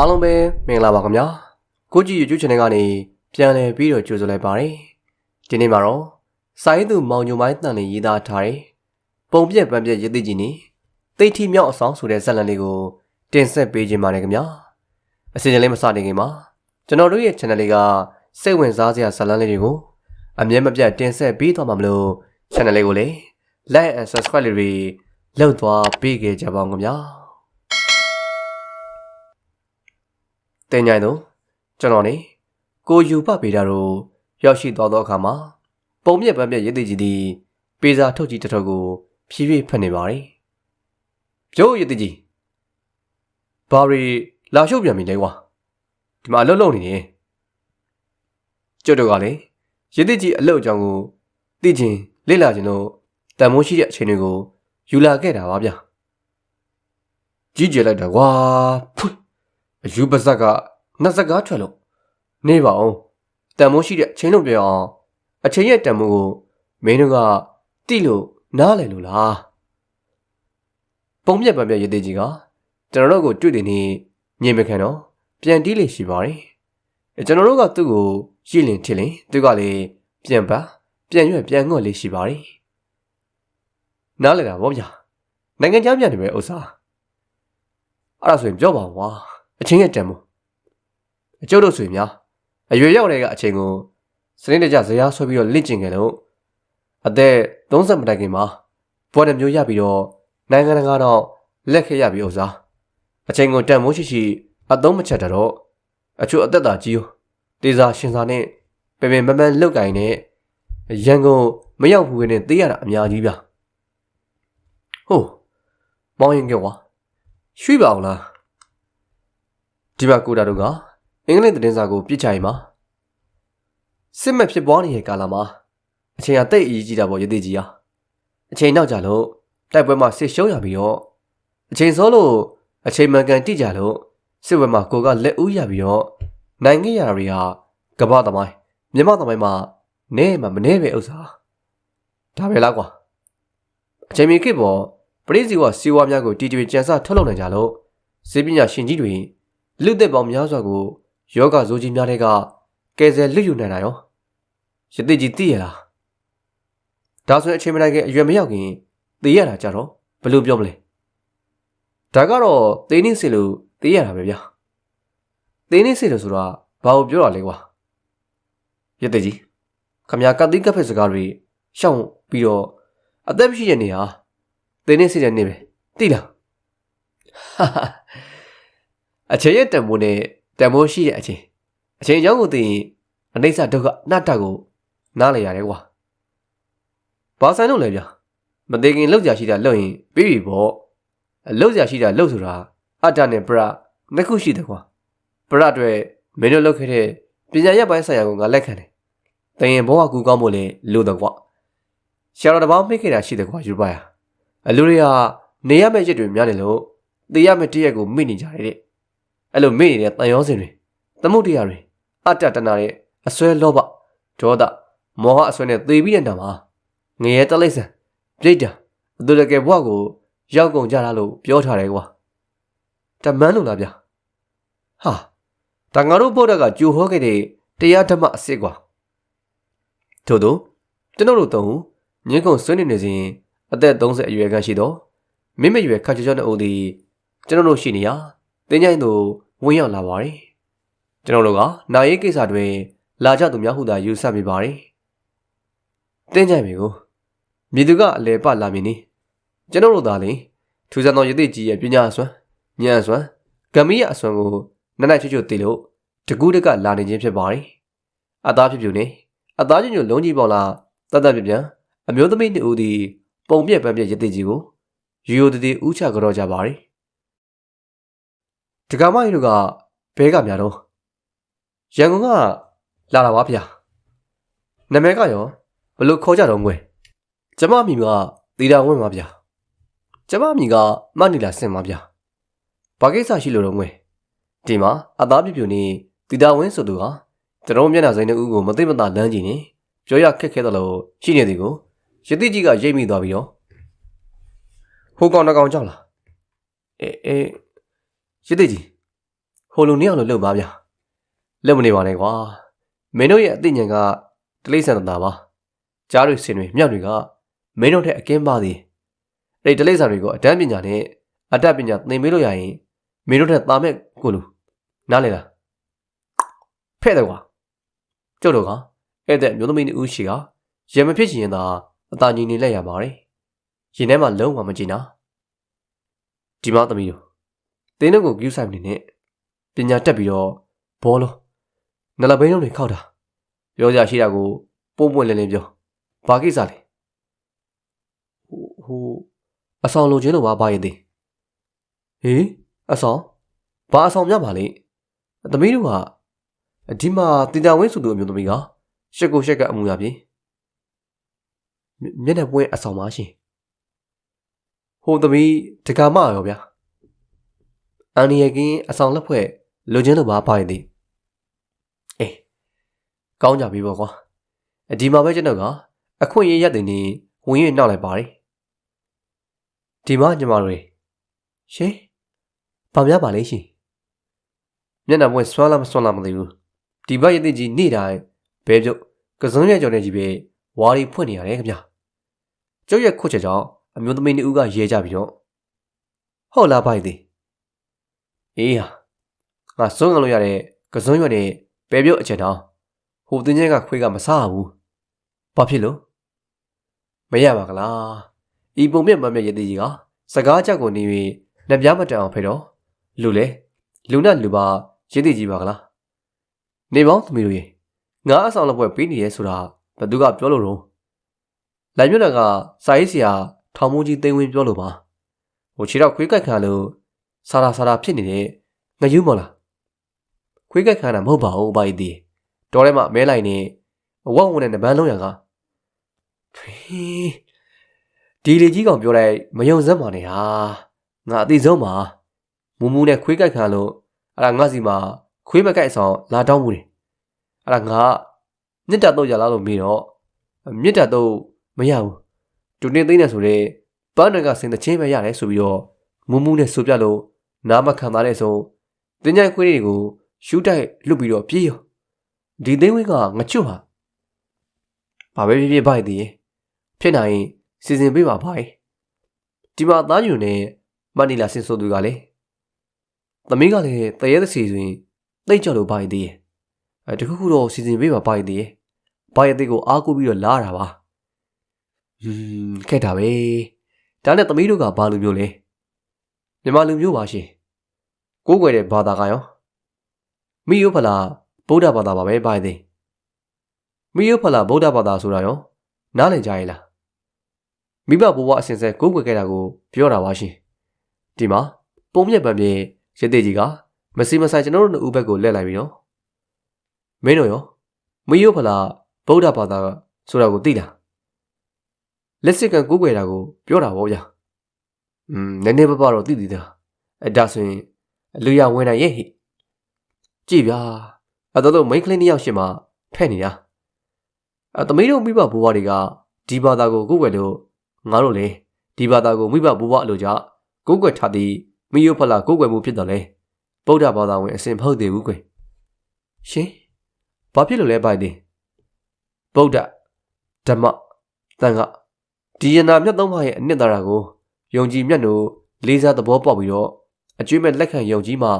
အားလုံးပဲမင်္ဂလာပါခင်ဗျာကိုကြည့် YouTube channel ကနေပြန်လည်ပြီးတော့ကြိုဆိုလိုက်ပါတယ်ဒီနေ့မှာတော့စာရေးသူမောင်ညိုမိုင်းတန်နေရေးသားထားတဲ့ပုံပြက်ပန်းပြက်ရည်သိကြီးနေတိတ်ထီမြောက်အဆောင်ဆိုတဲ့ဇာတ်လမ်းလေးကိုတင်ဆက်ပေးခြင်းပါတယ်ခင်ဗျာအစီအစဉ်လေးမစတင်ခင်မှာကျွန်တော်တို့ရဲ့ channel လေးကစိတ်ဝင်စားစရာဇာတ်လမ်းလေးတွေကိုအမြဲမပြတ်တင်ဆက်ပေးသွားမှာမလို့ channel လေးကိုလည်း like and subscribe လေးတွေလုပ်သွားပေးကြကြပါဦးခင်ဗျာ တင်ကြိုင်တော့ကျွန်တော်နေကိုယူပပေတာတို့ရောက်ရှိသွားသောအခါမှာပုံမြက်ပန်းမြက်ရည်တည်ကြီးသည်ပေစာထုတ်ကြီးတစ်ထုပ်ကိုဖြည်းဖြည်းဖတ်နေပါသည်။ကျိုးရည်တည်ကြီးဘာရီလာရှုပ်ပြန်ပြီလေကွာဒီမှာအလုပ်လုပ်နေနေကျုပ်တို့ကလည်းရည်တည်ကြီးအလုပ်အကြောင်းကိုသိချင်းလေ့လာခြင်းလို့တန်မိုးရှိတဲ့အချိန်တွေကိုယူလာခဲ့တာပါဗျာကြီးကျယ်လိုက်တာကွာဖွ အယူပါဇက်ကနှက်စကားထွက်လို့နေပါအောင်တန်မိုးရှိတဲ့အချိန်လုံးပြောအောင်အချိန်ရဲ့တန်မိုးကိုမင်းတို့ကတိလို့နားလည်လို့လားပုံပြက်ပံပြက်ရသေးကြီးကကျွန်တော်တို့ကိုတွေ့တယ်နေညင်မခံတော့ပြန်တီးလေရှိပါတယ်အဲကျွန်တော်တို့ကသူ့ကိုရည်လင်ထစ်လင်သူကလည်းပြန်ပါပြန်ရွက်ပြန်ငွက်လေးရှိပါတယ်နားလည်တာဗောဗျာနိုင်ငံခြားပြန်နေပဲဥစ္စာအဲ့ဒါဆိုရင်ပြောပါဦးကွာ အချင်းရဲ့တန်မိုးအကျုပ်တို့ဆိုရင်များအရွယ်ရောက်တဲ့အချိန်ကိုစနစ်တကျဇရာဆွဲပြီးတော့လင့်ကျင်ခဲ့လို့အသက်30မတိုင်ခင်မှာဘော်ဒမျိုးရပြီးတော့နိုင်ငံတကာတော့လက်ခဲ့ရပြီးဥစားအချိန်ကိုတန်မိုးရှိရှိအသုံးမချက်တော့အချို့အသက်သာကြီးရောတေစာရှင်စာနဲ့ပင်ပင်မမန်လုတ်ကင်နဲ့ရန်ကုန်မရောက်ဘူးနဲ့သိရတာအများကြီးဗျဟုတ်မောင်းရင်ကြောကွာရွှေ့ပါအောင်လား ဒီမှာကိုတာတို့ကအင်္ဂလိပ်သတင်းစာကိုပြစ်ချရင်မှာစစ်မှတ်ဖြစ်ပွားနေတဲ့ကာလမှာအချိန်အသိအရေးကြီးတာပေါ့ရသေးကြီးဟာအချိန်နောက်ကြလို့တိုက်ပွဲမှာစစ်ရှုံးရပြီးတော့အချိန်စောလို့အချိန်မှန်ကန်တိကြလို့စစ်ပွဲမှာကိုကလက်ဦးရပြီးတော့နိုင်ငံရတာတွေဟာကမ္ဘာသမိုင်းမြန်မာသမိုင်းမှာနဲမှမနဲပဲဥစ္စာဒါပဲလားကွာအချိန်မီခေတ်ပေါ်ပရိစီဝစီဝါများကိုတီတီကြံစထုတ်လုပ်နိုင်ကြလို့စေပညာရှင်ကြီးတွေ လူသက်ပေါင်းများစွာကိုယောဂဇိုးကြီးများတဲ့ကကယ်ဆယ်လွတ်ယူနိုင်တာရောရတိကြီးသိရလားဒါဆိုရင်အချိန်မတိုင်ခင်အရွယ်မရောက်ခင်သိရတာကြတော့ဘယ်လိုပြောမလဲဒါကတော့သိနေစစ်လို့သိရတာပဲဗျာသိနေစစ်လို့ဆိုတာဘာကိုပြောတာလဲကွာရတိကြီးခမရကတိကဖက်စကားတွေရှောင်းပြီးတော့အသက်မရှိတဲ့နေဟာသိနေစစ်တဲ့နေပဲသိလားဟာဟာ အချိန်ရဲ့တန်ဖိုးနဲ့တန်ဖိုးရှိတဲ့အချိန်အချိန်အကြောင်းကိုသိရင်အနိစ္စဒုက္ခအနတ္တကိုနားလည်ရတယ်ကွာဘာဆိုင်လို့လဲဗျာမသေးခင်လောက်ကြရှိတာလောက်ရင်ပြီးပြီပေါ့လောက်ကြရှိတာလောက်ဆိုတာအတ္တနဲ့ပရနှစ်ခုရှိတယ်ကွာပရအတွက်မင်းတို့လောက်ခဲ့တဲ့ပညာရပ်ပိုင်းဆိုင်ရာကိုငါလက်ခံတယ်တရင်ဘဝကူကောင်းဖို့လေလို့တော့ကွာဆရာတော်တစ်ပေါင်းမိခဲ့တာရှိတယ်ကွာယူပါရအလူတွေကနေရမယ့်ရက်တွေများနေလို့သိရမယ့်တရက်ကိုမိနေကြတယ်တဲ့ အဲ့လိုမိနေတဲ့တန်ရောစင်တွေသမုဒ္ဒရာတွေအတ္တတနာတွေအစွဲလောဘဒေါသမောဟအစွဲနဲ့သေပြီးတဲ့နောက်မှာငရဲတလိမ့်ဆန်ပြိတ္တာအတူတကယ်ဘဝကိုရောက်ကုန်ကြတာလို့ပြောထားတယ်ကွာတမန်းလို့လားဗျာဟာဒါငါတို့ဗုဒ္ဓကကြိုဟောခဲ့တဲ့တရားဓမ္မအစစ်ကွာထို့သောကျွန်တော်တို့သုံးညင်းကုံဆွေးနေနေစဉ်အသက်30အရွယ်ခန့်ရှိသောမိမရွယ်ခါချေချောတဲ့အိုသည်ကျွန်တော်တို့ရှိနေရ တင်းကြိုင်းသူဝင်ရောက်လာပါတယ်ကျွန်တော်တို့ကနာရေးကိစ္စတွင်လာကြသူများဟုသာယူဆမိပါတယ်တင်းကြိုင်းမိကိုမြေသူကအလဲပလာမည်နီကျွန်တော်တို့သာလေထူးဆန်းသောယသိကြီးရဲ့ပညာအစွမ်းဉာဏ်အစွမ်းဂမီးရအစွမ်းကိုနက်နက်ချွတ်ချွတ်သိလို့တကူးတကလာနေခြင်းဖြစ်ပါတယ်အသားဖြစ်ပြူနေအသားချင်းညလုံးကြီးပေါလာတတ်တတ်ပြပြန်အမျိုးသမီးတူသည်ပုံပြက်ပန်းပြက်ယသိကြီးကိုရိုးရိုးတည်တည်ဥချကြောကြပါတယ် ဒကမကြီးတို့ကဘဲကများတော့ရန်ကုန်ကလာတာပါဗျာနာမည်ကရောဘလို့ခေါ်ကြတော့ငွေကျမမိကတီတာဝင်းပါဗျာကျမမိကမနီလာဆင်ပါဗျာဘာကိစ္စရှိလို့တော့ငွေဒီမှာအသားပြပြနေတီတာဝင်းဆိုသူကကျွန်တော်မျက်နှာစိမ်းနှစ်ဦးကိုမသိမသာလမ်းကြည့်နေပြောရခက်ခဲတယ်လို့ရှိနေသည်ကိုရတိကြီးကရိတ်မိသွားပြီးတော့ဟိုကောင်တကောင်ကြောက်လားအေးအေး ရတိကြီးဟိုလိုနှစ်ယောက်လိုလုပ်ပါဗျာလုပ်မနေပါနဲ့ကွာမင်းတို့ရဲ့အသိဉာဏ်ကတလိမ့်ဆန်တာပါကြားတွေစင်တွေမြောက်တွေကမင်းတို့ထက်အကင်းပါသည်အဲ့ဒီတလိမ့်ဆန်တွေကိုအတန်းပညာနဲ့အတတ်ပညာသင်ပေးလို့ရရင်မင်းတို့ထက်သာမဲ့ကိုလူနားလေလားဖဲ့တယ်ကွာကျုပ်တို့ကအဲ့တဲ့မျိုးသမီးဦးရှိကရမဖြစ်ချင်ရင်သာအသာညီနေလိုက်ရပါတယ်ရင်ထဲမှာလုံးဝမကြည့်နာဒီမသမီးတို့ တင်းတို့ကိုကျူးဆိုင်နေနဲ့ပညာတက်ပြီးတော့ဘောလုံးနလဘိန်းလုံးတွေခောက်တာပြောကြရှိတာကိုပုံပွင့်လင်းလင်းပြောဘာကိစ္စလဲဟိုဟိုအဆောင်လိုချင်းလိုပါပါရင်သေးဟေးအဆောင်ဘာအဆောင်များပါလဲသမီးတို့ကဒီမှာတင်တာဝင်းဆိုသူအမျိုးသမီးကရှက်ကိုရှက်ကအမှုရပြီမျက်နှာပွင့်အဆောင်ပါရှင်ဟိုသမီးတက္ကမရောဗျာ အန်နီယကင်းအဆောင်လက်ဖွဲ့လိုချင်းလိုပါပါရင်သေးအေးကောင်းကြပြီပေါ့ကွာအဒီမှာပဲကျွန်တော်ကအခွင့်အရေးရက်တင်နေဝင်ရနောက်လိုက်ပါတယ်ဒီမှာညီမတို့ရှင်ဘာများပါလဲရှင်မျက်နှာပွင့်ဆွမ်းလာမဆွမ်းလာမသိဘူးဒီဘက်ရည်တည်ကြီးနေ့တိုင်းဘဲပြုတ်ကစုံရကြော်နေကြီးပဲဝါရီဖွင့်နေရတယ်ခင်ဗျကျုပ်ရဲ့ခုတ်ချက်ကြောင့်အမျိုးသမီးနှစ်ဦးကရဲကြပြီးတော့ဟုတ်လားပိုက်သေး အေးဟာငါစွန့်ကလို့ရတဲ့ကစုံရွက်နဲ့ဘဲပြုတ်အချက်တောင်ဟိုတင်းကျဲကခွေးကမစားဘူးဘာဖြစ်လို့မရပါကလားဤပုံမြက်မမြက်ရည်တည်ကြီးကစကားချက်ကိုနေပြီးနှစ်ပြားမတန်အောင်ဖေတော့လူလေလူနဲ့လူပါရည်တည်ကြီးပါကလားနေပေါင်းသမီးတို့ရေငါအဆောင်လက်ပွဲပေးနေရဲဆိုတာဘသူကပြောလို့တော့လိုက်မြတ်ကစာရေးဆရာထောင်မိုးကြီးသိန်းဝင်းပြောလို့ပါဟိုခြေတော့ခွေးကြိုက်ခံလို့ ဆာရာဆာရာဖြစ်နေတဲ့ငယူးမလားခွေးကြိုက်ခံတာမဟုတ်ပါဘူးဘာကြီးတော်ထဲမှာမဲလိုက်နေအဝတ်ဝင်တဲ့နဘန်းလုံးရကဖေးဒီလေကြီးကောင်ပြောလိုက်မယုံစမ်းပါနဲ့ဟာငါအသိဆုံးပါမူမူနဲ့ခွေးကြိုက်ခံလို့အဲ့ဒါငါစီမှာခွေးမကြိုက်ဆောင်လာတောင်းမှုတယ်အဲ့ဒါငါမြစ်တာတော့ရလားလို့မေးတော့မြစ်တာတော့မရဘူးတူနေသိနေဆိုတဲ့ပန်းတွေကစင်တဲ့ချင်းပဲရတယ်ဆိုပြီးတော့မူးမူးနဲ့ဆိုပြလို့ နားမခံသားတဲ့ဆုံးတင်းကြိုင်ခွေးတွေကိုရှူးတိုက်လွတ်ပြီးတော့ပြေးရောဒီသိန်းဝင်းကငချွတ်ဟာဘာပဲဖြစ်ဖြစ်ပိုက်သေးရဲ့ဖြစ်နိုင်ရင်စီစဉ်ပေးပါဖိုင်ဒီမှာသားညွန်နဲ့မနီလာစင်ဆိုသူကလည်းသမီးကလည်းတရေသစီဆိုရင်တိတ်ကြော်လို့ပိုက်သေးရဲ့အဲတခုခုတော့စီစဉ်ပေးပါပိုက်သေးရဲ့ဘာရဲ့တိတ်ကိုအားကိုးပြီးတော့လာတာပါဟွန်းခက်တာပဲဒါနဲ့သမီးတို့ကဘာလူမျိုးလဲ မြန်မာလူမျိုးပါရှင်ကိုးကွယ်တဲ့ဘာသာကရောမိယုဖလားဗုဒ္ဓဘာသာပါပဲပါသေးမိယုဖလားဗုဒ္ဓဘာသာဆိုတာရောနားလည်ကြရဲ့လားမိဘဘဝအစဉ်ဆက်ကိုးကွယ်ခဲ့တာကိုပြောတာပါရှင်ဒီမှာပုံမြက်ပံပြေရသေးကြီးကမစီမဆိုင်ကျွန်တော်တို့နှစ်ဦးဘက်ကိုလှည့်လိုက်ပြီးတော့မင်းတို့ရောမိယုဖလားဗုဒ္ဓဘာသာဆိုတာကိုသိလားလက်စစ်ကန်ကိုးကွယ်တာကိုပြောတာပေါ့ဗျာ อืมနည်းနည်းပပတော့သိသေးတာအဲဒါဆိုရင်လူရဝင်နိုင်ရဲ့ဟိကြည့်ဗျာအဲ့တော့မိန်းကလေးနှစ်ယောက်ရှင်မှာဖဲ့နေတာအဲသမီးတို့မိဘဘိုးဘွားတွေကဒီဘာသာကိုကိုးကွယ်လို့ငါတို့လေဒီဘာသာကိုမိဘဘိုးဘွားအလိုကြကိုးကွယ်ထားသည်မိယုဖလာကိုးကွယ်မှုဖြစ်တော်လဲဗုဒ္ဓဘာသာဝင်အစဉ်မဟုတ်သေးဘူးကွယ်ရှင်ဘာဖြစ်လို့လဲပိုက်တယ်ဗုဒ္ဓဓမ္မတန်ခါဒီယနာမြတ်သုံးပါးရဲ့အနှစ်သာရကို ယုံကြည်မြတ်တို့လေးစားသဘောပေါက်ပြီးတော့အကျွေးမဲ့လက်ခံယုံကြည်မှ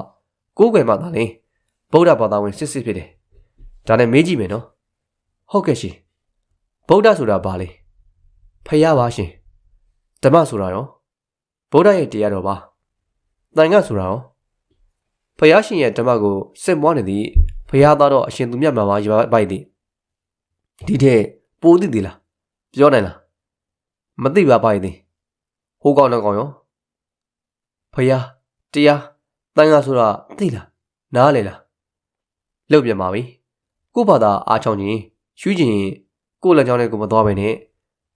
ကိုးကွယ်မှသာလေဗုဒ္ဓဘာသာဝင်စစ်စစ်ဖြစ်တယ်။ဒါနဲ့မေးကြည့်မယ်နော်။ဟုတ်ကဲ့ရှင်။ဗုဒ္ဓဆိုတာဘာလဲ။ဖယားပါရှင်။ဓမ္မဆိုတာရောဗုဒ္ဓရဲ့တရားတော်ပါ။တန်ခါဆိုတာရောဖယားရှင်ရဲ့ဓမ္မကိုစစ်မွားနေသည်ဖယားသားတော့အရှင်သူမြတ်မှာပါပိုက်သည်။ဒီတဲ့ပိုးသိသေးလား။ပြောနိုင်လားမသိပါပါသည် ဟိုကောင်တော့ကောင်ရောဖယားတရားတန်ခါဆိုတာသိလားနားလေလားလုတ်ပြန်ပါပြီကို့ဘာသာအားချောင်းချင်းရှူးချင်းကို့လက်ချောင်းနဲ့ကိုမသွားပဲနဲ့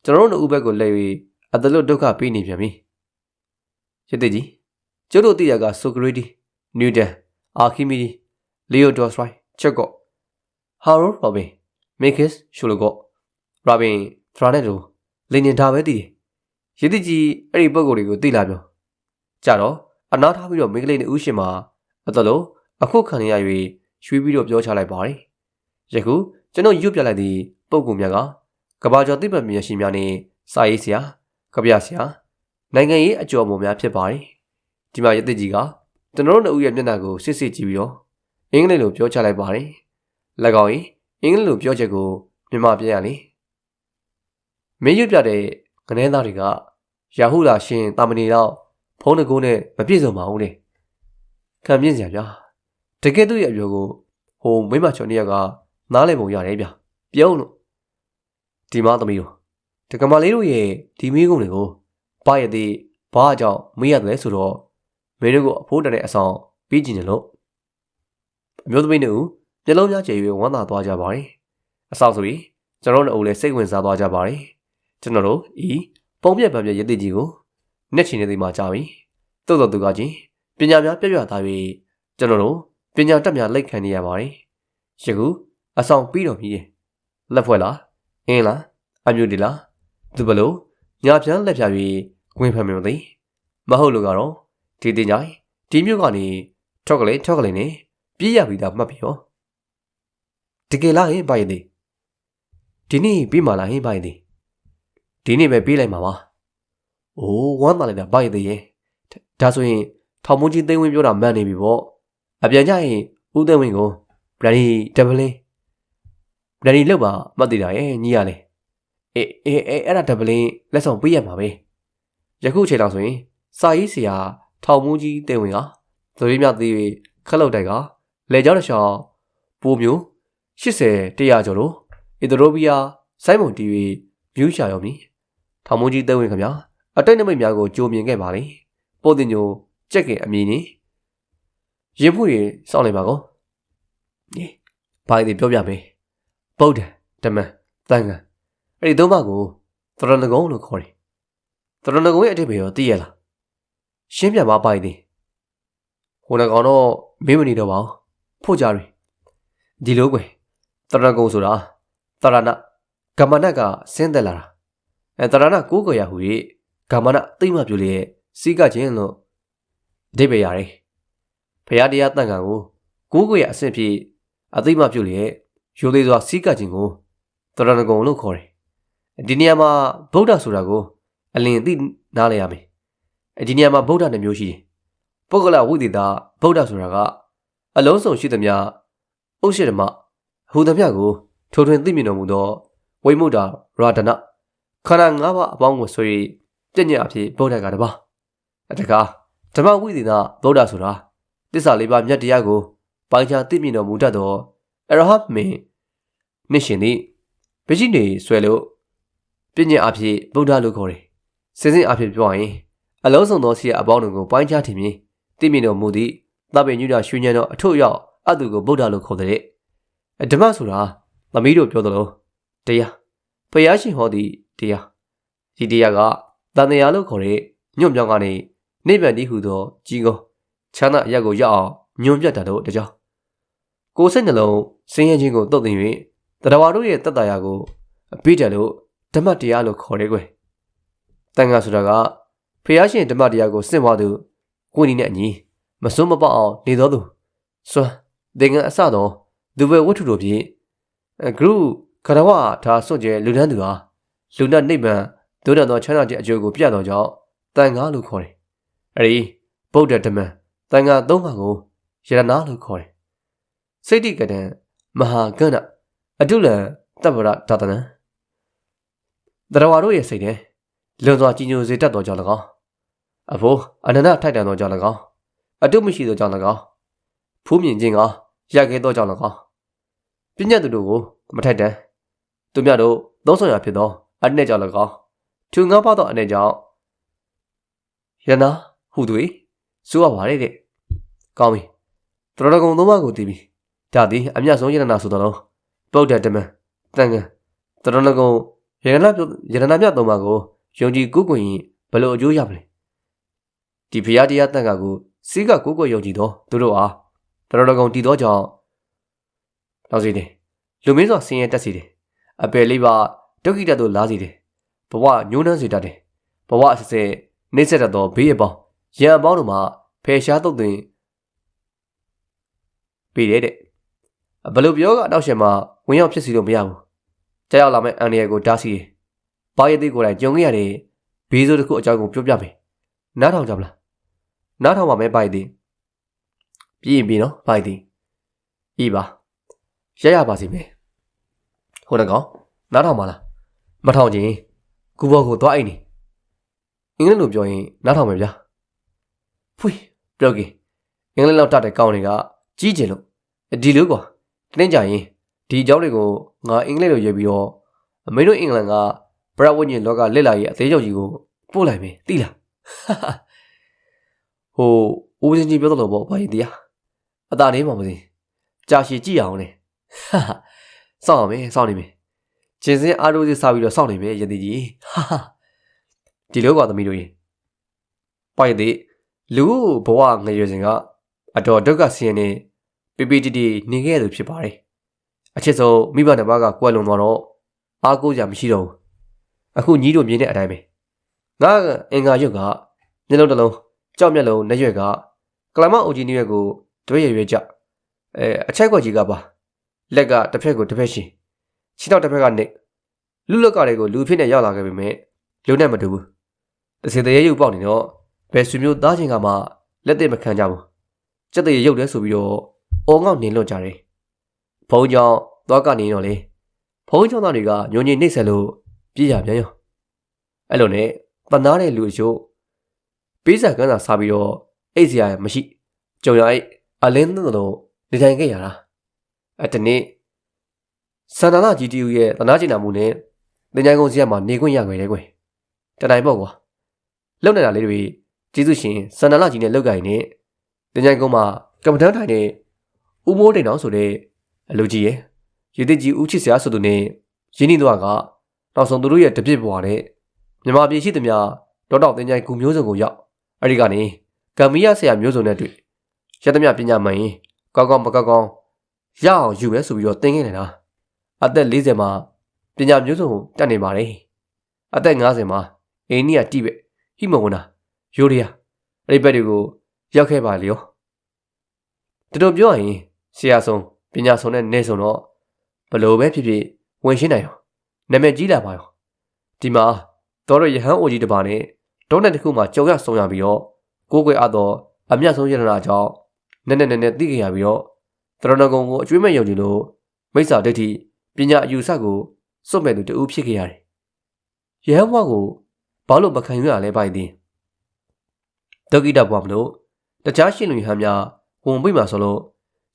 ကျွန်တော်တို့နှစ်ဦးဘက်ကိုလဲပြီးအတလွတ်ဒုက္ခပေးနေပြန်ပြီရတဲ့ကြီးကျုပ်တို့သိရကဆိုကရီတီနျူတန်အာခီမီဒီလီယိုဒေါ့စရိုက်ချက်ကော့ဟာရိုရောဘင်မေကစ်ရှူလိုကော့ရာဘင်ထရာနက်တိုလင်ညင်ဒါပဲတည်တယ် ရည်တကြီးအဲ့ဒီပုံကိုယ်တွေကိုသိလာပြောကြတော့အနာထားပြီးတော့မိန်းကလေးနဲ့ဦးရှင်မှာအတလို့အခုခံရ၍ရွှေပြီးတော့ပြောချလိုက်ပါတယ်ယခုကျွန်တော်ရွတ်ပြလိုက်သည့်ပုံကူများကကဘာကျော်သိပ္ပံပညာရှင်များနဲ့စာရေးဆရာကဗျာဆရာနိုင်ငံရေးအကျော်အမော်များဖြစ်ပါတယ်ဒီမှာရတဲ့ကြီးကကျွန်တော်တို့နှစ်ဦးရဲ့မျက်နှာကိုစစ်စစ်ကြည့်ပြီးတော့အင်္ဂလိပ်လိုပြောချလိုက်ပါတယ်၎င်း၏အင်္ဂလိပ်လိုပြောချက်ကိုမြန်မာပြန်ရလေမင်းရွတ်ပြတဲ့ ကနန်းသားတွေကရာဟုလာရှင်တာမဏေတော့ဖုန်းတကူနဲ့မပြည့်စုံပါဘူးလေခံပြင်းစရာဗျာတကယ်သူ့ရဲ့အပြောကိုဟိုမိမချော်နေရကနားလည်ပုံရတယ်ဗျာပြုံးလို့ဒီမသမီးတို့တကမာလေးတို့ရဲ့ဒီမိကုန်းတွေကိုဘာရသည်ဘာအကြောင်းမေးရတယ်လဲဆိုတော့မင်းတို့ကအဖိုးတန်တဲ့အဆောင်ပြီးကြည့်နေလို့အမျိုးသမီးတို့မျက်လုံးများကျယ်၍ဝမ်းသာသွားကြပါတယ်အဆောက်ဆိုပြီးကျွန်တော်တို့အုပ်လည်းစိတ်ဝင်စားသွားကြပါတယ် ကျွန်တော်တို့ဤပုံပြက်ပံပြက်ရည်တည်ကြီးကိုနှက်ချင်နေသည်မှာကြာပြီတိုးတော်သူကချင်းပညာများပြည့်ပြည့်သား၍ကျွန်တော်တို့ပညာတက်များလက်ခံနေရပါတယ်ယခုအဆောင်ပြီးတော်ပြီလက်ဖွဲ့လားအင်းလားအမျိုးဒီလားသူဘလို့ညာပြန်လက်ပြ၍ဝင်ဖက်မြုံသည်မဟုတ်လို့ကတော့ဒီတင်ကြိုင်ဒီမြို့ကနေထောက်ကလေးထောက်ကလေးနဲ့ပြေးရပြီးသားမှတ်ပြီဟောတကယ်လားဟင်ဘာရည်ဒီဒီနေ့ပြီးမှလားဟင်ဘာရည် ဒီဒီနေ့ပဲပြေးလိုက်မှာပါအိုးဝမ်းသာလိုက်တာဘာရည်ဒီရဲ့ဒါဆိုရင်ထောင်မုန်းကြီးသိန်းဝင်းပြောတာမှန်နေပြီပေါ့အပြန်ကြရင်ဦးသိန်းဝင်းကိုဗလန်ဒီဒဗလင်းဗလန်ဒီလောက်ပါမှတ်သေးတာရဲ့ညီရလေအေးအေးအေးအဲ့ဒါဒဗလင်းလက်ဆောင်ပေးရမှာပဲယခုချိန်တော့ဆိုရင်စာရေးဆရာထောင်မုန်းကြီးသိန်းဝင်းကသတိမြသေး၍ခက်လောက်တိုက်ကလေကြောင်းတစ်ချောင်းပိုမျိုး80 100ကျော်လို့အီသရိုပီးယားစိုင်းမုံတီဗီမြူးရှာရောမည် ထောင်မုန်းကြီးသိန်းဝင်းခင်ဗျာအတိတ်နမိတ်များကိုကြိုမြင်ခဲ့ပါလေပို့တင်ညိုကြက်ခင်အမည်နီရင်မှုရင်စောင့်နေပါကောအေးဘာဒီပြောပြမယ်ဗုဒ္ဓဓမ္မသံဃာအဲ့ဒီသုံးပါးကိုသရဏဂုံလို့ခေါ်တယ်သရဏဂုံရဲ့အတိတ်ပဲရောသိရလားရှင်းပြပါပါသည်ဟိုနကောင်တော့မင်းမနေတော့ပါဘူးဖို့ကြရီဒီလိုကွယ်သရဏဂုံဆိုတာသရဏကမ္မနတ်ကဆင်းသက်လာတာ အဲသရဏကိုးကွယ်ရဟူ၍ကမ္မနသိမ့်မပြလို့ရဲ့စီးကခြင်းလို့အဓိပ္ပာယ်ရတယ်ဖရာတရားတန်ခံကိုကိုးကွယ်ရအဆင့်ဖြစ်အသိမပြုလျက်ရိုသေးစွာစီးကခြင်းကိုတရဏဂုံလို့ခေါ်တယ်ဒီနေရာမှာဗုဒ္ဓဆိုတာကိုအလင်သိနားလည်ရမယ်ဒီနေရာမှာဗုဒ္ဓနှစ်မျိုးရှိတယ်ပုဂ္ဂလဝိသေသဗုဒ္ဓဆိုတာကအလုံးစုံရှိသမျှဥရှိဓမ္မဟူသမျှကိုထိုထွင်သိမြင်တော်မူသောဝိမုဒ္ဒရာဒနာ ခန္ဓာ၅ပါးအပေါင်းကိုဆို၍ပြည့်ညတ်အဖြစ်ဗုဒ္ဓကတပါအတကားဓမ္မဝိသေသဗုဒ္ဓဆိုတာတစ္ဆာလေးပါးမြတ်တရားကိုပိုင်ခြားသိမြင်တော်မူတတ်သောအရဟတ်မင်းနှရှင်သည်ပဋိနေဆွဲလို့ပြည့်ညတ်အဖြစ်ဗုဒ္ဓလို့ခေါ်တယ်စင်စစ်အဖြစ်ပြောရင်အလုံးစုံသောစီအပေါင်းတို့ကိုပိုင်ခြားထင်မြင်သိမြင်တော်မူသည့်သဗ္ဗညုဒရွှေဉဏ်တော်အထုရောက်အတုကိုဗုဒ္ဓလို့ခေါ်တဲ့ဓမ္မဆိုတာသမီးတို့ပြောသလိုတရားဖယားရှင်ဟောသည့် တရားဒီတရားကတန်တရားလို့ခေါ်တဲ့ညွန့်ပြောင်းကနေနိဗ္ဗာန်တည်းဟူသောကြီးကောချမ်းသာအရက်ကိုရောက်အောင်ညွန်ပြတ်တာတို့တကြောင်ကိုယ်စိတ်နှလုံးစင်းရဲခြင်းကိုတုတ်တင်၍တရားဝါတို့ရဲ့တတ်တာရာကိုအပိတယ်လို့ဓမ္မတရားလို့ခေါ်ရဲကွယ်တန်ခါဆိုတာကဖះရှင်ဓမ္မတရားကိုစင့်သွားသူကိုနီနဲ့အညီမစွန်းမပေါအောင်နေတော်သူစွမ်းသင်္ကန်းအစတော်သူပဲဝတ္ထုတို့ဖြင့်ဂရုကရဝဒါစွန့်ကျဲလူဒန်းသူဟာ လူနတ်နိဗ္ဗာန်ဒုဒ္ဒသောချမ်းသာခြင်းအကျိုးကိုပြတော်ကြောင့်တန်ခါလို့ခေါ်တယ်အဲဒီဗုဒ္ဓဓမ္မတန်ခါသုံးပါးကိုယရနာလို့ခေါ်တယ်စိတ်တိကတံမဟာကဏအတုလံတပ္ပရဒါတနံတရားဝါတို့ရဲ့စိတ်နဲ့လွန်စွာကြီးညိုစေတတ်တော်ကြောင့်၎င်းအဖိုးအနန္တထိုက်တန်သောကြောင့်၎င်းအတုမရှိသောကြောင့်၎င်းဖူးမြင်ခြင်းကရခဲ့သောကြောင့်၎င်းပညာသူတို့ကိုမထိုက်တန်သူများတို့သုံးဆောင်ရဖြစ်သော အနှဲ့ကြောင့်၎င်းထူငါးပါသောအနှဲ့ကြောင့်ယနာဟူသွေစိုးရပါတယ်တဲ့ကောင်းပြီတရဏဂုံသုံးပါးကိုတည်ပြီဒါသည်အမြတ်ဆုံးယန္နာဆိုတော့ပုဒ္ဓဓမ္မတန်ခါတရဏဂုံယန္နာယန္နာမြတ်သုံးပါးကိုယုံကြည်ကိုးကွယ်ရင်ဘယ်လိုအကျိုးရမလဲဒီဖရာတရားတန်ခါကိုစီးကကိုးကွယ်ယုံကြည်သောသူတို့အားတရဏဂုံတည်သောကြောင့်လောက်စီတယ်လူမင်းစွာဆင်းရဲတက်စီတယ်အပယ်လေးပါ ဒုက္ခိတတို့လာစီတယ်ဘဝညှိုးနှမ်းစေတတ်တယ်ဘဝအစစ်စစ်နှိမ့်ဆက်တတ်သောဘေးအပေါင်းရံအပေါင်းတို့မှာဖယ်ရှားတုတ်သွင်းပေးတယ်တဲ့ဘယ်လိုပြောကအနောက်ရှင်မှာဝင်ရောက်ဖြစ်စီလို့မရဘူးကြောက်ရောက်လာမဲ့အန်ဒီရဲ့ကိုတားဆီးတယ်ဘာရည်သေးကိုယ်တိုင်ကြုံခဲ့ရတဲ့ဘေးဆိုးတစ်ခုအကြောင်းကိုပြောပြမယ်နားထောင်ကြမလားနားထောင်ပါမယ်ဘာရည်သေးပြီးရင်ပြီးနော်ဘာရည်သေးဤပါရရပါစီမယ်ဟိုတကောင်နားထောင်ပါလား မထောင်ချင်ကူဘောကိုသွားအိတ်နေအင်္ဂလိပ်လိုပြောရင်နားထောင်မယ်ဗျာဖွေးပြောကင်အင်္ဂလိပ်လောက်တတ်တဲ့ကောင်းတွေကကြီးကျင်လို့ဒီလိုကွာတင်းကြရင်ဒီအကြောင်းတွေကိုငါအင်္ဂလိပ်လိုရေးပြီးတော့အမေတို့အင်္ဂလန်ကဘရဝညင်လောကလက်လာရဲ့အသေးချုပ်ကြီးကိုပို့လိုက်မယ်သိလားဟိုဦးစင်းကြီးပြောတော့ပေါ့ဘာရင်တရားအသာနေမှမသိကြာရှည်ကြည့်အောင်လေစောင့်ရမယ်စောင့်နေမယ် ကျင်စင်းအားလို့စီစားပြီးတော့စောင့်နေမယ်ယတိကြီးဒီလိုကသမီးတို့ရင်ပိုက်တဲ့လူဘဝငရွယ်စဉ်ကအတော်ဒုက္ခဆင်းရဲနေပြပြတီတီနေခဲ့ရသူဖြစ်ပါတယ်အချစ်ဆုံးမိဘနှစ်ပါးကကွယ်လွန်သွားတော့အားကိုးကြမရှိတော့ဘူးအခုညီးတို့မြင်တဲ့အတိုင်းပဲငါအင်္ဂါရုပ်ကမျက်လုံးတစ်လုံးကြောက်မျက်လုံးနှရွက်ကကလမအိုဂျီနီရွက်ကိုတွဲရရွက်ကြအဲအချက်ကွက်ကြီးကပါလက်ကတစ်ဖက်ကိုတစ်ဖက်ရှင် ခြေထောက်တစ်ဖက်ကနေလူလက်ကတွေကိုလူဖြစ်နေရောက်လာခဲ့ပေမဲ့လူနဲ့မတူဘူးတစ်စင်တရေရုပ်ပေါက်နေတော့ဘယ်ဆွေမျိုးသားချင်းကမှလက်သက်မခံကြဘူးစက်တရေရုပ်လဲဆိုပြီးတော့အော်ငေါ့နေလွတ်ကြတယ်ဘုံကြောင့်သွားကနေတော့လေဘုံကြောင့်သားတွေကညွန်ညင်နှိမ့်ဆက်လို့ပြေးရပြန်ရောအဲ့လိုနဲ့ပနာတဲ့လူအချို့ပေးစာကန်းစာစားပြီးတော့အိတ်စရာမရှိကြုံရအိတ်အလင်းသလိုနေထိုင်ခဲ့ရတာအဲ့တနေ့ စန္ဒနာ GTU ရဲ့တနာကျင်နာမှုနဲ့တင်ကြိုင်ကုန်းစီရမှာနေခွင့်ရခဲ့တယ်ကွယ်တတိုင်းပေါ့ကွာလုံနေတာလေးတွေကျေးဇူးရှင်စန္ဒနာကြီးနဲ့လောက်ကိုင်နဲ့တင်ကြိုင်ကုန်းမှာကမ္ဘာတန်းထိုင်နဲ့ဦးမိုးတိန်အောင်ဆိုတဲ့အလူကြီးရဲ့ရည်တည်ကြီးဦးချစ်စရာဆိုသူနဲ့ရင်းနှီးသွားကနောက်ဆုံးသူတို့ရဲ့တပြစ်ဘွားနဲ့မြမပြည်ရှိသမျှဒေါတောက်တင်ကြိုင်ကူမျိုးစုံကိုရောက်အဲ့ဒီကနေကမ္မီယာဆရာမျိုးစုံနဲ့တွေ့ရသမျှပညာမှန်ရင်ကောင်းကောင်းမကောင်းကောင်းရအောင်ယူမယ်ဆိုပြီးတော့သင်ခဲ့နေတာ အသက်40မှာပညာမျိုးစုံတက်နေပါတယ်အသက်50မှာအိန္ဒိယတိဘက်ဟိမဝနာယိုရီးယားအဲ့ဒီဘက်တွေကိုရောက်ခဲ့ပါလေရောတတော်ပြောရင်ဆရာဆုံးပညာဆုံးနဲ့နေဆုံးတော့ဘလို့ပဲဖြစ်ဖြစ်ဝင်ရှင်းနိုင်ရောနာမည်ကြီးလာပါရောဒီမှာတော်ရရဟန်းအိုကြီးတပါနဲ့ဒေါနဲ့တစ်ခုမှကြုံရဆုံရပြီးတော့ကိုးကွယ်အပ်သောအမျက်ဆုံးရတနာကြောင့်နက်နက်နက်နက်သိခဲ့ရပြီးတော့တရဏဂုံကိုအကျွေးမဲ့ယုံကြည်လို့မိစ္ဆာဒိဋ္ဌိ ပညာအယူဆကိုစွတ်မဲ့သူတူဖြစ်ခဲ့ရတယ်။ရဟန်းဘွားကိုဘာလို့မခံရရလဲပိုင်သည်။ဒုက္ခိတဘွားမလို့တခြားရှင်လူဟန်များဝင်ပိမှာဆိုလို့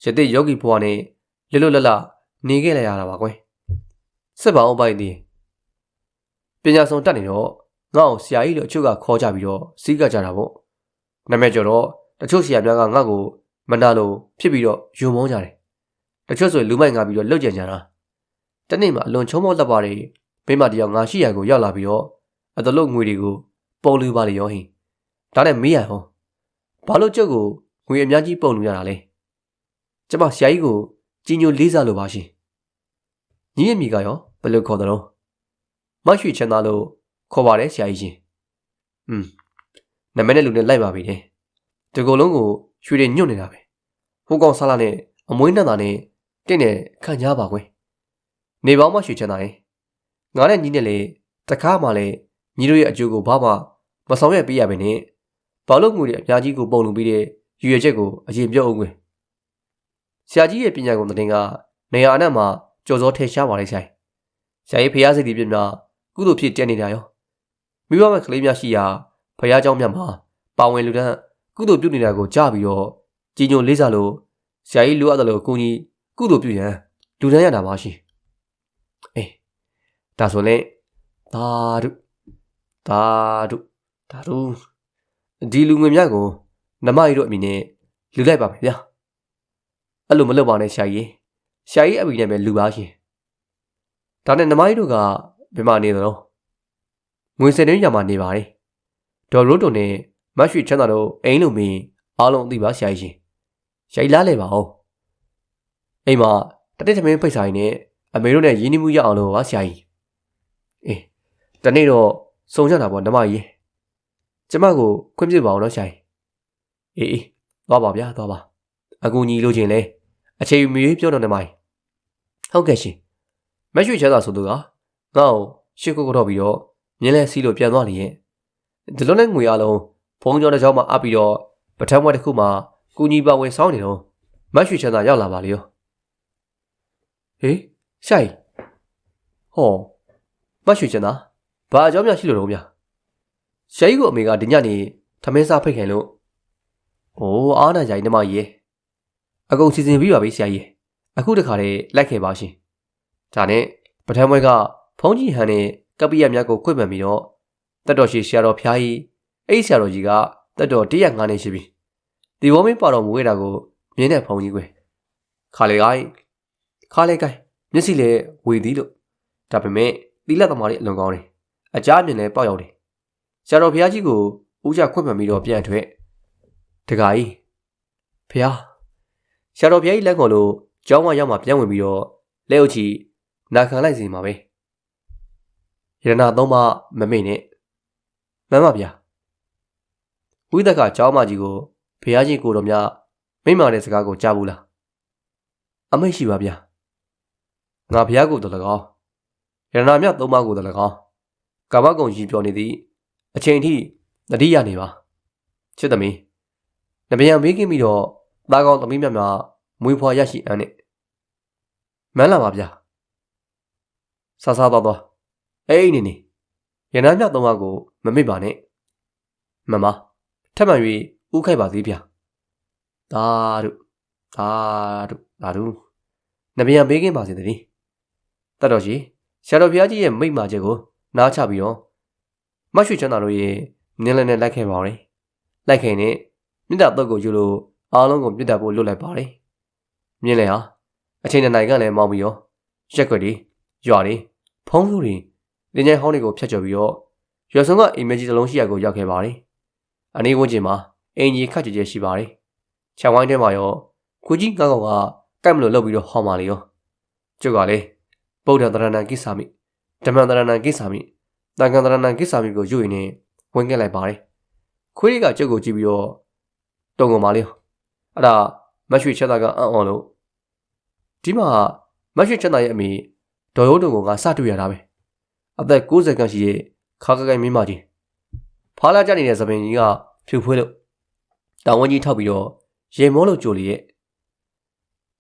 ရတိယောဂီဘွားနဲ့လွတ်လွတ်လပ်လပ်နေခဲ့လိုက်ရတာပါကွယ်။စစ်ပါအောင်ပိုင်သည်ပညာဆောင်တက်နေတော့ငါ့ကိုဆရာကြီးလို့အချို့ကခေါ်ကြပြီးတော့စီးကကြတာပေါ့။နာမည်ကျော်တော့တချို့ဆရာများကငါ့ကိုမနာလို့ဖြစ်ပြီးတော့ယုံမောင်းကြတယ်။တချို့ဆိုလူမိုက်ငါပြီးတော့လှုပ်ကြံကြတာ။ တနေ့မှအလွန်ချုံမောလက်ပါတွေမိမတယောက်ငါရှိရကိုရောက်လာပြီးတော့အတလုတ်ငွေတွေကိုပုံလူပါလေရောဟင်။ဒါနဲ့မေးရဟော။ဘာလို့ကျုပ်ကိုငွေအများကြီးပုံလူရတာလဲ။ကျမဆရာကြီးကိုကြီးညိုလေးစားလို့ပါရှင်။ညီရဲ့မိကရောဘယ်လိုခေါ်တယ်လို့မရွှေချမ်းသာလို့ခေါ်ပါတယ်ဆရာကြီးရှင်။อืมနာမည်နဲ့လူနဲ့လိုက်ပါပြီတဲ့။ဒီကုလုံးကိုရွှေတွေညွတ်နေတာပဲဟိုကောင်ဆလာနဲ့အမွေးနှံတာနဲ့တင့်နဲ့ခံကြပါကွယ် နေပေါင်းမှရွှေချမ်းသာရင်ငါနဲ့ညီနဲ့လေတခါမှလည်းညီတို့ရဲ့အကျိုးကိုဘာမှမဆောင်ရွက်ပေးရပဲနဲ့ဘာလို့ငွေတွေအများကြီးကိုပုံလုံပြီးတဲ့ရွေချက်ကိုအရင်ပြောအောင်ကွယ်ဆရာကြီးရဲ့ပညာကုန်တဲ့ကနေရာအနက်မှာကြော်စောထည့်ရှားပါလေဆိုင်ဆရာကြီးဖះစိတ်ဒီပြများကုသိုလ်ဖြစ်တည်နေတာရောမိဘမဲ့ကလေးများရှိရာဖះเจ้าမြတ်မှာပါဝင်လူတန်းကုသိုလ်ပြုနေတာကိုကြားပြီးတော့ကြီးညိုလေးစားလို့ဆရာကြီးလိုအပ်တယ်လို့ကိုကြီးကုသိုလ်ပြုရန်လူတန်းရတာပါရှင် အေးဒါဆိုလဲသာဓုသာဓုသာဓုဒီလူငွေမြတ်ကိုနမကြီးတို့အမိနဲ့လူလိုက်ပါမယ်ဗျာအဲ့လိုမလုပ်ပါနဲ့ရှာကြီးရှာကြီးအမိနဲ့ပဲလူပါရှင်ဒါနဲ့နမကြီးတို့ကဘယ်မှာနေသလဲငွေစင်တွင်းရမှာနေပါတယ်ဒေါ်ရိုးတုံနဲ့မတ်ရွှေချမ်းသာတို့အိမ်လုံးမင်းအားလုံးအသိပါဆရာကြီးရှင်ရိုက်လားလေပါဦးအိမ်မှာတတိထမင်းဖိတ်ဆိုင်နဲ့ အမေတို့နဲ့ရင်းနှီးမှုရအောင်လို့ပါဆရာကြီးအေးတနေ့တော့စုံကြတာပေါ့ဓမ္မကြီးကျမကိုခွင့်ပြုပါအောင်နော်ဆရာကြီးအေးအေးသွားပါဗျာသွားပါအကူညီလို့ချင်းလဲအချိန်မီပြောတော့နေမိုင်းဟုတ်ကဲ့ရှင်မက်ရွှေချမ်းသာဆိုသူကငါ့ကိုရှစ်ခုကတော့ပြီးတော့မြင်းလဲစီးလို့ပြန်သွားနေရဲ့ဒီလိုနဲ့ငွေအလုံးဖုံးကြောတစ်ကြောင်းမှအပ်ပြီးတော့ပထမဝက်တစ်ခုမှကူညီပါဝင်ဆောင်နေတော့မက်ရွှေချမ်းသာရောက်လာပါလေရောဟေး ဆိုင်ဟောမက်ရွှေချမ်းသာဘာအကြောင်းများရှိလို့တော့ဗျာရှိုင်းကိုအမေကဒီညနေထမင်းစားဖိတ်ခိုင်လို့အိုးအားနာကြိုင်နှမကြီးရေအကုန်စီစဉ်ပြီးပါပြီဆရာကြီးအခုတခါတည်းလိုက်ခဲ့ပါရှင်ဒါနဲ့ပထမဝက်ကဖုံးကြီးဟန်နဲ့ကပ္ပိယများကိုခွင့်ပန်ပြီးတော့တက်တော်ရှိဆရာတော်ဖျားကြီးအဲ့ဒီဆရာတော်ကြီးကတက်တော်105နှစ်ရှိပြီဒီဝမင်းပါတော်မူခဲ့တာကိုမြင်းတဲ့ဖုံးကြီးကွယ်ခါလေကိုင်းခါလေကိုင်း မျက်စိလည်းဝေသည်လို့ဒါပေမဲ့သီလသမားတွေအလွန်ကောင်းတယ်အကြအမြင်လည်းပေါက်ရောက်တယ်ဆရာတော်ဘုရားကြီးကိုဦးကြခွင့်ပန်ပြီးတော့ပြန်ထွက်တခါကြီးဖျားဆရာတော်ဘုရားကြီးလက်ကော်လို့ကျောင်းဝရောက်မှပြန်ဝင်ပြီးတော့လက်အုပ်ချီနာခံလိုက်စီမှာပဲရတနာသုံးမမမေ့နဲ့မမဗျာဝိသက်ကကျောင်းမကြီးကိုဘုရားကြီးကိုတော်များမိမ့်မာတဲ့စကားကိုကြားဘူးလားအမိတ်ရှိပါဗျာ ငါဘုရားကိုတော်၎င်းရတနာမြတ်သုံးပါးကိုတော်၎င်းကာမဂုံကြီးပြောနေသည့်အချိန်ထိတတိယနေပါချစ်သမီးနဗျံမေးခင်ပြီးတော့သားကောင်းသမီးမြတ်များမွေးဖွားရရှိအန်းနဲ့မန်းလာပါဗျာဆာဆာတော့တော့အေးနေနေရနာမြတ်သုံးပါးကိုမမေ့ပါနဲ့မမထပ်မှန်၍ဥခိုက်ပါသေးဗျာဒါတို့ဒါတို့ဒါတို့နဗျံမေးခင်ပါစေတည်း တတ်တော်ကြီးဆရာတော်ဘုရားကြီးရဲ့မိန့်မာချက်ကိုနားချပြီးတော့မတ်ရွှေချမ်းသာတို့ရဲ့နင်းလည်းနဲ့လိုက်ခဲ့ပါဦး။လိုက်ခဲ့နဲ့မြစ်တာတော့ကိုယူလို့အားလုံးကိုမြစ်တာဖို့လွတ်လိုက်ပါတယ်။မြင်းလည်းဟာအချိန်နဲ့နိုင်ကလည်းမောင်းပြီးရောရက်ွက်တွေရွာတွေဖုံးစုတွေလင်းချိုင်းဟောင်းတွေကိုဖျက်ချပြီးတော့ရွှေစုံကအိမ်မက်ကြီးတစ်လုံးရှိရကိုရောက်ခဲ့ပါတယ်။အနည်းဝန်းကျင်မှာအင်ကြီးခတ်ကြကြရှိပါတယ်။ခြံဝိုင်းထဲမှာရောကိုကြီးငါးကောင်ကကတ်မလို့လှုပ်ပြီးတော့ဟောင်းပါလေရော။ကျုပ်ကလည်း ဗုဒ္ဓတရဏံကိစ္ဆာမိဓမ္မတရဏံကိစ္ဆာမိတန်ခါတရဏံကိစ္ဆာမိကိုယူရင်ဝင်ခဲ့လိုက်ပါတယ်ခွေးတွေကကျုပ်ကိုကြည့်ပြီးတော့တုံကုန်ပါလေအဲ့ဒါမတ်ရွှေချက်သားကအံ့ဩလို့ဒီမှာမတ်ရွှေချက်သားရဲ့အမိဒေါ်ရိုးတုံကငါစတွေ့ရတာပဲအသက်60ခန့်ရှိတဲ့ခါကကိုင်မင်းမကြီးဖားလာကြနေတဲ့သပင်ကြီးကဖြူဖွေးလို့တောင်ဝင်းကြီးထောက်ပြီးတော့ရေမောလို့ကြိုလီရဲ့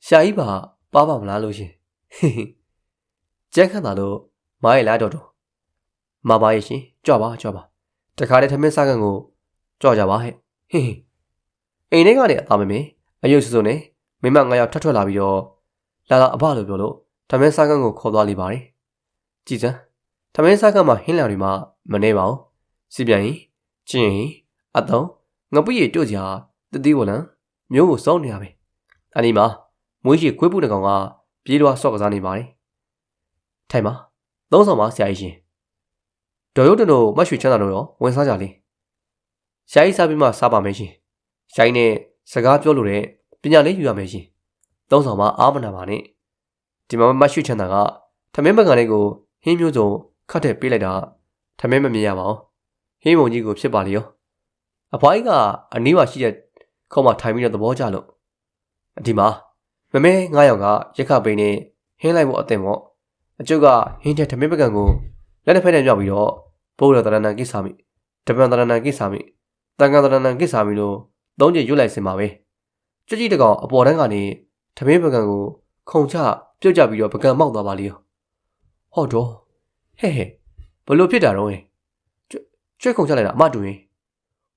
ရှာကြီးပါပါပါမလားလို့ရှင် ကြက်ခန့်တာလို့မားရလားတော်တော်မပါရဲ့ရှင်ကြွပါကြွပါတခါတည်းထမင်းစားကန်ကိုကြွကြပါဟဲ့ဟင်းအိမ်ထဲကနေအသားမမေအယုတ်စုစုနဲ့မိမငါရောက်ထထွက်လာပြီးတော့လာလာအဘလို့ပြောလို့ထမင်းစားကန်ကိုခေါ်သွားလိပါတယ်ကြည်စမ်းထမင်းစားကန်မှာဟင်းလာတွေမှမနေပါဘူးစီပြန်ရင်ကျင်းရင်အတုံးငပွေရတို့ကြတတိဝလံမျိုးကိုစောင်းနေရပဲအနီမှာမွေးရှိခွေးပူတကောင်ကပြေးလွှားဆော့ကစားနေပါတယ် ထိုင်ပါသုံးဆောင်ပါဆရာကြီးရှင်ဒေါ်ရုပ်တတို့မတ်ရွှေချမ်းသာတို့ရောဝင်စားကြလေရှားကြီးစားပြီးမှစားပါမယ်ရှင်ရှိုင်းနဲ့စကားပြောလို့တဲ့ပညာလေးယူရမယ်ရှင်သုံးဆောင်မှာအားမနာပါနဲ့ဒီမှာမတ်ရွှေချမ်းသာကထမင်းပကံလေးကိုဟင်းမျိုးစုံခတ်တဲ့ပေးလိုက်တာထမင်းမမြင်ရပါဘူးဟင်းမုံကြီးကိုဖြစ်ပါလေရောအဖွားကြီးကအနီးမှာရှိတဲ့ခေါင်းမှာထိုင်ပြီးတော့သဘောကျလို့ဒီမှာမမဲငါးယောက်ကရက်ခပိန်းနဲ့ဟင်းလိုက်ဖို့အသင့်ပေါ့ အကျုပ်ကဟင်းတဲ့ထမင်းပကံကိုလက်တစ်ဖက်နဲ့မြောက်ပြီးတော့ဘုရားတရဏံကိစ္ဆာမိတပံတရဏံကိစ္ဆာမိတန်ခါတရဏံကိစ္ဆာမိလို့သုံးချက်ရွတ်လိုက်စင်ပါပဲကြွကြည့်တကောင်အပေါ်တန်းကနေထမင်းပကံကိုခုံချပြုတ်ကြပြီးတော့ပကံမောက်သွားပါလေဟောတော့ဟဲ့ဟဲ့ဘလို့ဖြစ်တာတော့ကျွဲခုံချလိုက်တာအမတူရင်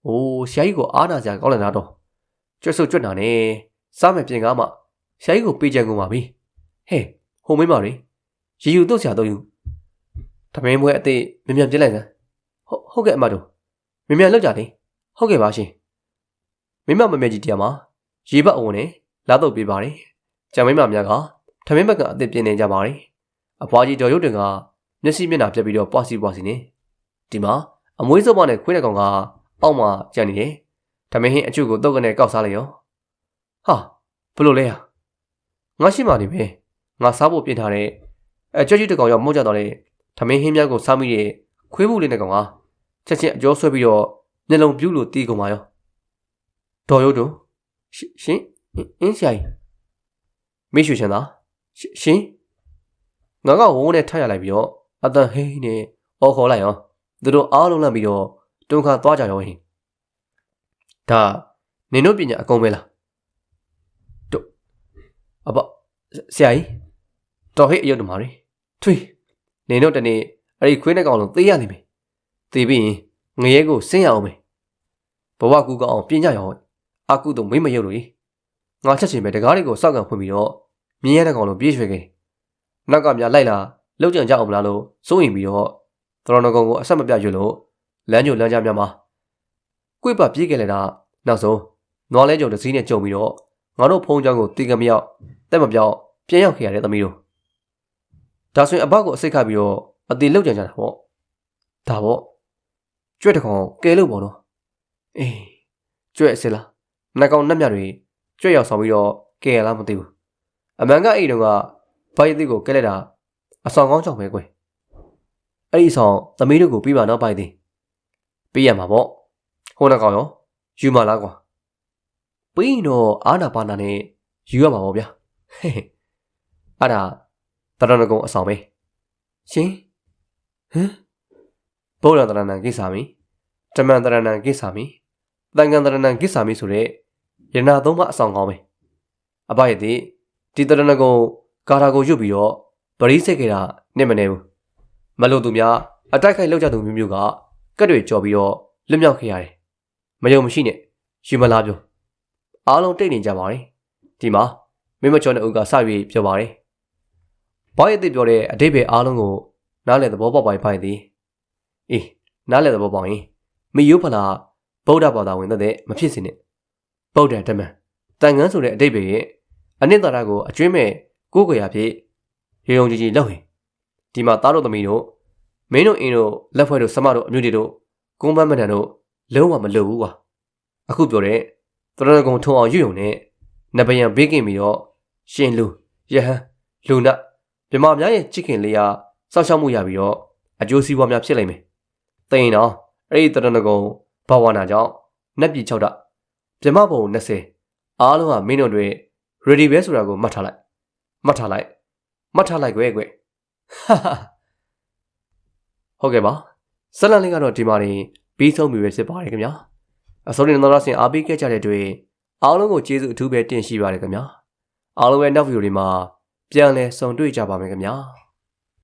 အိုးဆရာကြီးကိုအားနာစရာကောင်းလာတော့ကျွတ်ဆုတ်ကျွတ်နာနဲ့စားမယ်ပြင်ကားမှဆရာကြီးကိုပေးကြံကုန်ပါပြီဟဲ့ဟိုမင်းမတွေ ရေယူတို့ဆရာတို့ယူတမင်းပွဲအသေးမြန်မြန်ပြစ်လိုက်စမ်းဟုတ်ဟုတ်ကဲ့အမတို့မြန်မြန်လောက်ကြတယ်ဟုတ်ကဲ့ပါရှင်မိမမမဲကြီးတရားမှာရေပတ်အုံနဲ့လာတော့ပေးပါတယ်ကြံမိမများကထမင်းဘက်ကအသစ်ပြင်းနေကြပါတယ်အဖွားကြီးဒေါ်ရုတ်တင်ကမျက်စိမျက်နှာပြက်ပြီးတော့ပွားစီပွားစီနေဒီမှာအမွေးစုပ်မနဲ့ခွေးတဲ့ကောင်ကအောက်မှာကြံနေတယ်ထမင်းဟင်းအချုပ်ကိုတုတ်ကနေကောက်စားလိုက်ရောဟာဘလို့လဲဟာငါရှိမှနေပဲငါစားဖို့ပြင်ထားတဲ့ အဲကြွကြွတကောင်ရောက်မှုတ်ကြတော့လေထမင်းဟင်းများကိုစားမိတဲ့ခွေးမှုလေးနဲ့ကောင်ကချက်ချင်းအကျော်ဆွဲပြီးတော့မျက်လုံးပြူးလို့တီးကုန်ပါရောဒေါ်ရုပ်တို့ရှင်အင်းဆရာကြီးမိရှူချင်သားရှရှင်ငါကဝုန်းနဲ့ထရလိုက်ပြီးတော့အတန်ဟိန်းနဲ့အော်ခေါ်လိုက်အောင်သူတို့အားလုံးလန့်ပြီးတော့တွန်းခါသွားကြရောဟင်ဒါနင်တို့ပညာအကုန်ပဲလားတို့အဘဆရာကြီးတော်ဟိအယုတ်တမာရီ ထွေးနင်တို့တနေ့အဲ့ဒီခွေးနဲ့ကောင်လုံးသေရလိမ့်မယ်သေပြီးရင်ငရဲကိုဆင်းရအောင်မယ်ဘဝကူကောင်းအောင်ပြင်ကြရအောင်အကုသို့မိမ့်မရုပ်လို့ငါချက်ချင်ပဲတကားတွေကိုစောက်ကံဖွင့်ပြီးတော့မြင်းရတဲ့ကောင်လုံးပြေးရွှေခဲ့နောက်ကများလိုက်လာလောက်ကြံကြအောင်မလားလို့စိုးရင်ပြီးတော့သရဏဂုံကိုအဆက်မပြရွတ်လို့လမ်းညိုလမ်းကြားများမှာကွေ့ပပြေးခဲ့လေတာနောက်ဆုံးနွားလဲကြုံတစ်စီးနဲ့ကြုံပြီးတော့ငါတို့ဖုံးချောင်းကိုတီကမရောက်တက်မပြောက်ပြန်ရောက်ခဲ့ရတဲ့သမီးတို့ ဒါဆိုရင်အဘကိုအစိတ်ခတ်ပြီးတော့အတီလောက်ကြံကြတာပေါ့ဒါပေါ့ကျွဲ့တကောင်ကဲလို့ပေါ့နော်အေးကျွဲ့အစ်လားနှကောင်နှက်မြတွေကျွဲ့ရောက်ဆောင်ပြီးတော့ကဲရလားမသိဘူးအမှန်ကအဲ့ဒီတော့ကဘိုက်အစ်ကိုကဲလိုက်တာအဆောင်ကောင်းကြောင့်ပဲကွယ်အဲ့ဒီအဆောင်သမီးတို့ကိုပြီးပါတော့ဘိုက်သေးပြီးရမှာပေါ့ဟိုနှကောင်ရောယူမလားကွာပြီးရင်တော့အာနာပါနာနဲ့ယူရမှာပေါ့ဗျာဟဲ့ဟဲ့အဲ့ဒါ တရဏဂုံအဆောင်ပဲရှင်ဟမ်ဗုဒ္ဓတရဏံကိစ္ဆာမိတမန်တရဏံကိစ္ဆာမိတန်ကန်တရဏံကိစ္ဆာမိဆိုတဲ့ယနာသုံးပါအဆောင်ကောင်းပဲအဘရဲ့ဒီဒီတရဏဂုံကာထာကိုရွတ်ပြီးတော့ဗရိစိတ်ခေတာနဲ့မနေဘူးမလို့သူများအတိုက်ခိုက်လောက်ကြသူမျိုးမျိုးကကက်တွေကြော်ပြီးတော့လွတ်မြောက်ခဲ့ရတယ်မယုံမရှိနဲ့ယူမလားပြောအားလုံးတိတ်နေကြပါလေဒီမှာမင်းမကျော်တဲ့ဦးကစပြီးပြောပါတယ် ဘာရဲ့အစ်ပြောတဲ့အတိတ်ပဲအားလုံးကိုနားလည်သဘောပေါက်ပါဖိုင်သည်အေးနားလည်သဘောပေါက်ရင်မယိုးဖလားဗုဒ္ဓဘာသာဝင်တဲ့မဖြစ်စေနဲ့ဗုဒ္ဓတမန်တန်ငန်းဆိုတဲ့အတိတ်ပဲရဲ့အနှစ်သာရကိုအကျွင်းမဲ့ကိုးကွယ်ရဖြစ်ရေုံကြည်ကြည်လောက်ဟင်ဒီမှာသားတို့သမီးတို့မင်းတို့အင်းတို့လက်ဖွဲ့တို့ဆမတို့အမျိုးတွေတို့ကုန်းပန်းမတန်တို့လုံးဝမလုပ်ဘူးကွာအခုပြောတဲ့သရဏဂုံထုံအောင်ရွယုံနဲ့နဘယံဘေးကင်ပြီးတော့ရှင်လူယဟန်လူန မြမများရဲ့ချစ်ခင်လေးရာစောက်ရှောက်မှုရပြီးတော့အကျိုးစီးပွားများဖြစ်လိမ့်မယ်တိန်တော့အဲ့ဒီသရဏဂုံဘဝနာကြောင့်နက်ပြည်6တာမြမဘုံ20အားလုံးကမင်းတို့တွေ ready ပဲဆိုတာကိုမှတ်ထားလိုက်မှတ်ထားလိုက်မှတ်ထားလိုက်ကွယ်ကွယ်ဟာဟာဟုတ်ကဲ့ပါဆက်လန်လေးကတော့ဒီမှာနေပြီးဆုံးပြီပဲဖြစ်ပါတယ်ခင်ဗျာအစိုးရတော်တော်ဆင်အားပေးခဲ့ကြတဲ့အတွက်အားလုံးကိုကျေးဇူးအထူးပဲတင်ရှိပါတယ်ခင်ဗျာအားလုံးပဲနောက်ဗီဒီယိုတွေမှာ ပြန်လည်ဆုံတွေ့ကြပါမယ်ခင်ဗျာ